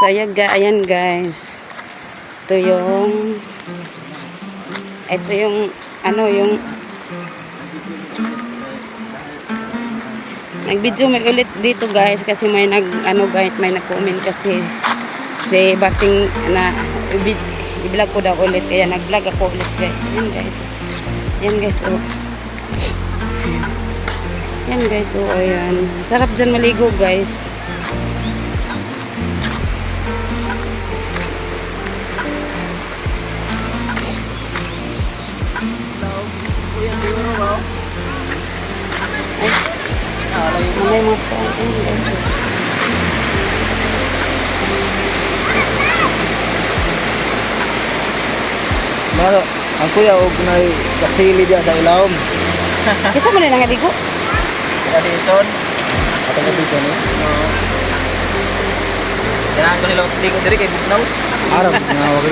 So, ayan, ayan guys. Ito yung ito yung ano yung Nag-video may ulit dito guys kasi may nag ano guys may nag-comment kasi si Bating na i-vlog ko daw ulit kaya nag-vlog ako ulit guys. Yan guys. Yan guys oh. Yan guys oh ayan. Sarap dyan maligo guys. Malo, ang kuya og nay kasili dia sa ilawom. Kisa mo na nangaligo? Tradition. Ato ka dito ni. Oo. Kailangan ko nila hindi ko diri kay Bugnaw. Arab na wag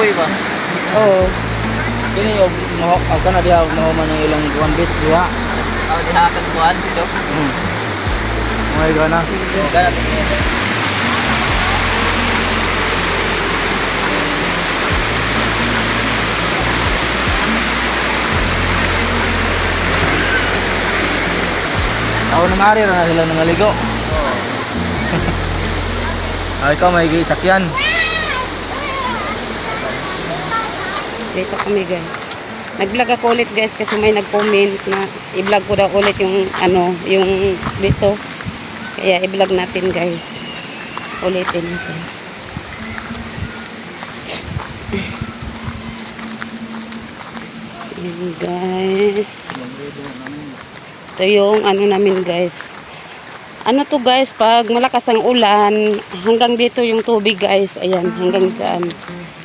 sumpoy ba? Oo. Kini og mo ang kana dia mo man ang ilang buwan bits diha. Oh, dihatag buwan dito. Hmm. May gana. Ganap. Ako nang ari ra na sila nangaligo. Ay ikaw may sakyan. Dito kami guys. Nag-vlog ako ulit guys kasi may nag-comment na i-vlog ko daw ulit yung ano, yung dito. Kaya i-vlog natin guys. Ulitin natin. Ayan guys. Ito yung ano namin guys. Ano to guys, pag malakas ang ulan, hanggang dito yung tubig guys. Ayan, hanggang dyan.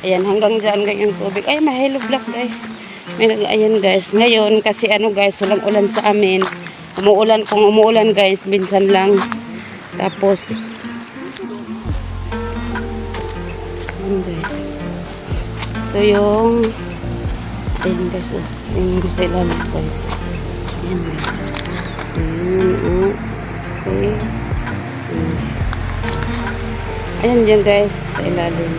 Ayan, hanggang dyan yung tubig. Ay, may hello block guys. May ayan guys. Ngayon, kasi ano guys, walang ulan sa amin. Umuulan, kung umuulan guys, minsan lang. Tapos, ayan guys. Ito yung, ayan guys, oh. Ayan yung guys. Ayan guys. Ayan, oh. Ayan guys. Ayan dyan guys, sa ilalim.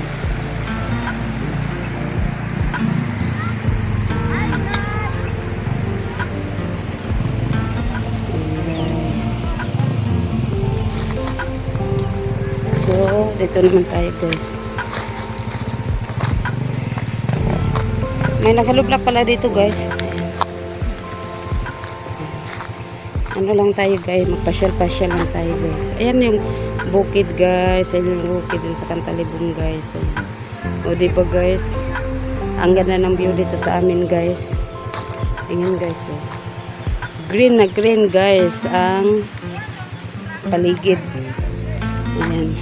guys. So, dito naman tayo guys. May nakalublak pala dito guys. Ano lang tayo guys, magpasyal-pasyal lang tayo guys. Ayan yung bukid guys, ayan yung bukid dun sa Kantalibong guys. Ayan. O diba guys, ang ganda ng view dito sa amin guys. Ayan guys. Oh green na green guys ang paligid ayan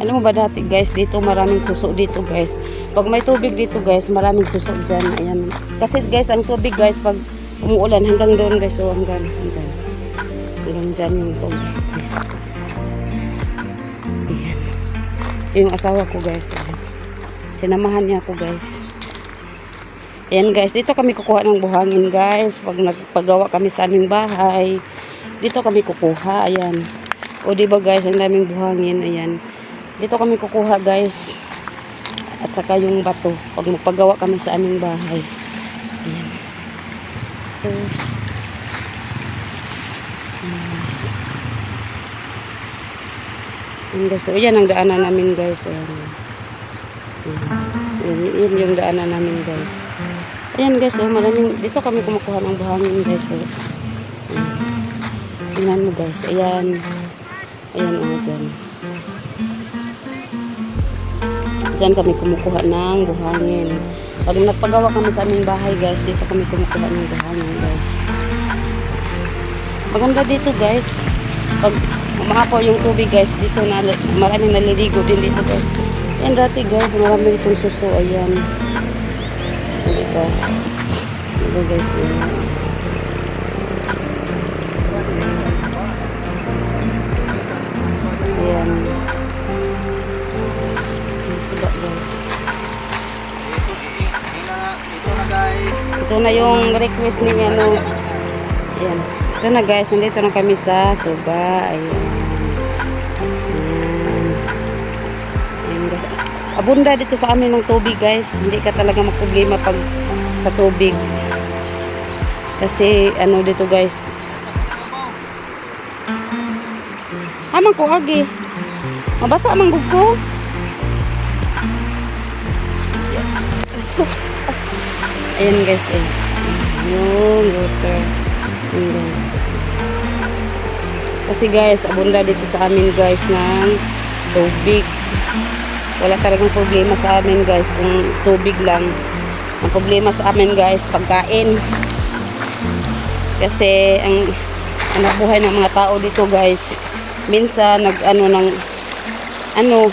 alam mo ba dati guys dito maraming suso dito guys pag may tubig dito guys maraming suso dyan ayan kasi guys ang tubig guys pag umuulan hanggang doon guys so hanggang dyan hanggang dyan yung tubig guys ayan yung asawa ko guys. Ayan. Sinamahan niya ako guys. Ayan guys, dito kami kukuha ng buhangin guys. Pag nagpagawa kami sa aming bahay, dito kami kukuha. Ayan. O diba guys, ang daming buhangin. Ayan. Dito kami kukuha guys. At saka yung bato. Pag magpagawa kami sa aming bahay. Ayan. So, nice. Yan guys, so yan ang daanan namin guys. Ayan. Yan, yan yung daanan namin guys. Ayan guys, oh, maraming, dito kami kumukuha ng buhangin guys. Oh. Ayan. Mo guys, ayan. Ayan oh, dyan. Dyan kami kumukuha ng buhangin. Pag nagpagawa kami sa aming bahay guys, dito kami kumukuha ng buhangin guys. Maganda dito guys. Pag umakaw yung tubig guys, dito na maraming naliligo din dito guys. Yan dati guys, marami ditong suso. Ayan. Diba? Diba guys, yun. Ito na yung request ni ano. Ayan. Ito na guys, nandito na kami sa Suba. Ayan. Ayan. Ayan guys. Abunda dito sa amin ng tubig guys. Hindi ka talaga magproblema pag sa tubig. Kasi ano dito guys. Amang ko agi. Mabasa amang gug ko. Ayan guys eh. Yung water. Ayan. Kasi guys, abunda dito sa amin guys ng tubig. Wala talagang problema sa amin guys kung tubig lang. Ang problema sa amin guys, pagkain. Kasi ang anak buhay ng mga tao dito guys, minsan nag ano ng ano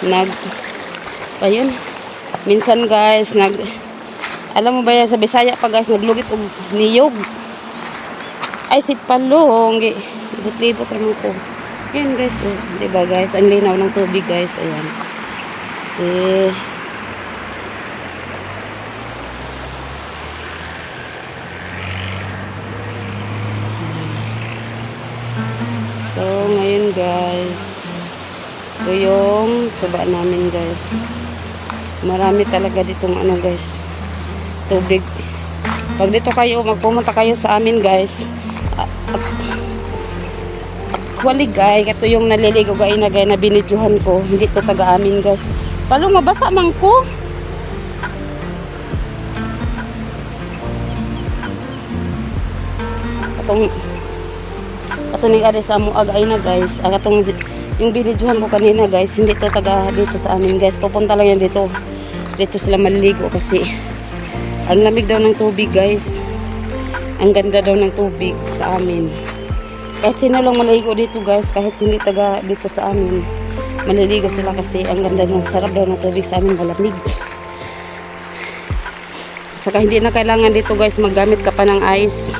nag ayun minsan guys nag alam mo ba yan sa Bisaya pa guys naglugit og niyog ay si palong gi libot-libot naman ko. Yan guys oh, di ba guys? Ang linaw ng tubig guys ayan. Si So, ngayon guys, ito yung suba namin guys. Marami talaga ditong ano guys, tubig. Pag dito kayo, magpumunta kayo sa amin guys, at, at, at kwaligay, ito yung naliligo gay na gay na binidyohan ko, hindi to taga amin guys. Palong mabasa man ko. Atong Atong ari sa amo agay na guys. Atong yung binidyohan ko kanina guys, hindi to taga dito sa amin guys. Pupunta lang yan dito. Dito sila maliligo kasi ang lamig daw ng tubig guys. Ang ganda daw ng tubig sa amin. Kahit sino lang maliligo dito guys, kahit hindi taga dito sa amin. Maliligo sila kasi ang ganda ng sarap daw ng tubig sa amin, malamig. Saka hindi na kailangan dito guys maggamit ka pa ng ice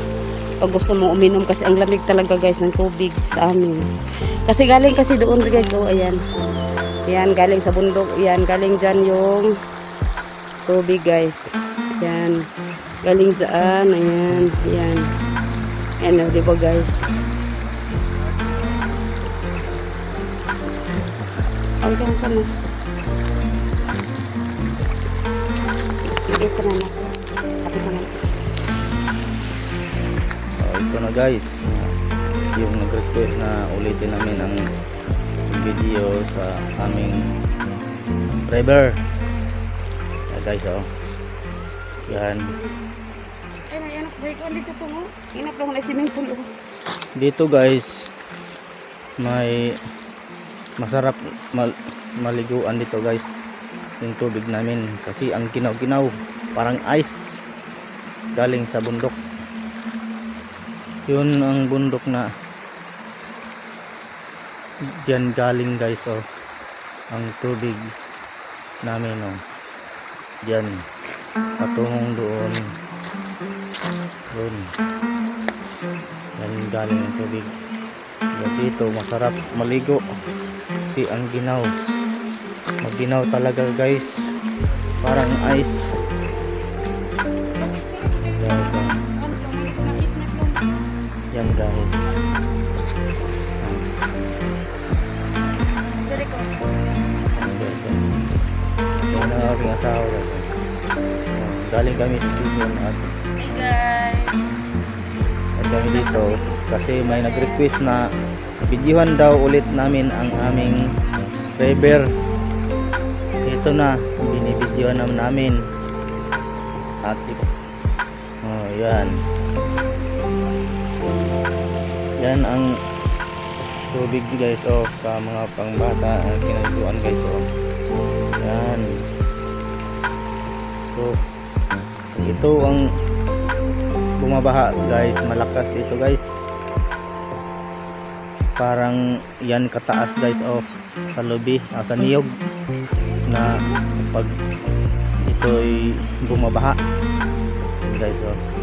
pag gusto mo uminom kasi ang lamig talaga guys ng tubig sa amin. Kasi galing kasi doon guys, oh ayan. Ayan, galing sa bundok. Ayan, galing dyan yung tubig guys. Ayan. Galing dyan. Ayan. Ayan. Ayan, oh, di ba guys? Ay, ka na. Ito na na. Kapit na na. Oh, ito na guys. Yung nag-request na ulitin namin ang video sa aming river. Ayan guys oh. Yan. Ay, may anak break on dito po. Inap lang na swimming pool. oh. Dito guys may masarap mal maliguan dito guys yung tubig namin kasi ang ginaw-ginaw parang ice galing sa bundok yun ang bundok na diyan galing guys oh ang tubig namin oh diyan patungong doon. Doon. Yan galing ang tubig. Yan dito masarap maligo. Si ang ginaw. Maginaw talaga guys. Parang ice. Yan, so, yan guys. Yan guys yan. ang aking asawa guys galing kami sa season at Hey guys. at kami dito kasi may nag-request na videohan daw ulit namin ang aming river ito na binibidyohan naman namin. At oh yan. Yan ang tubig guys oh sa mga pangbata ang kinagduan guys oh. Yan. So ito ang bumabaha guys. Malakas dito guys. Parang yan kataas guys oh sa lobby ah, sa niyog na pag ito'y bumabaha. Guys oh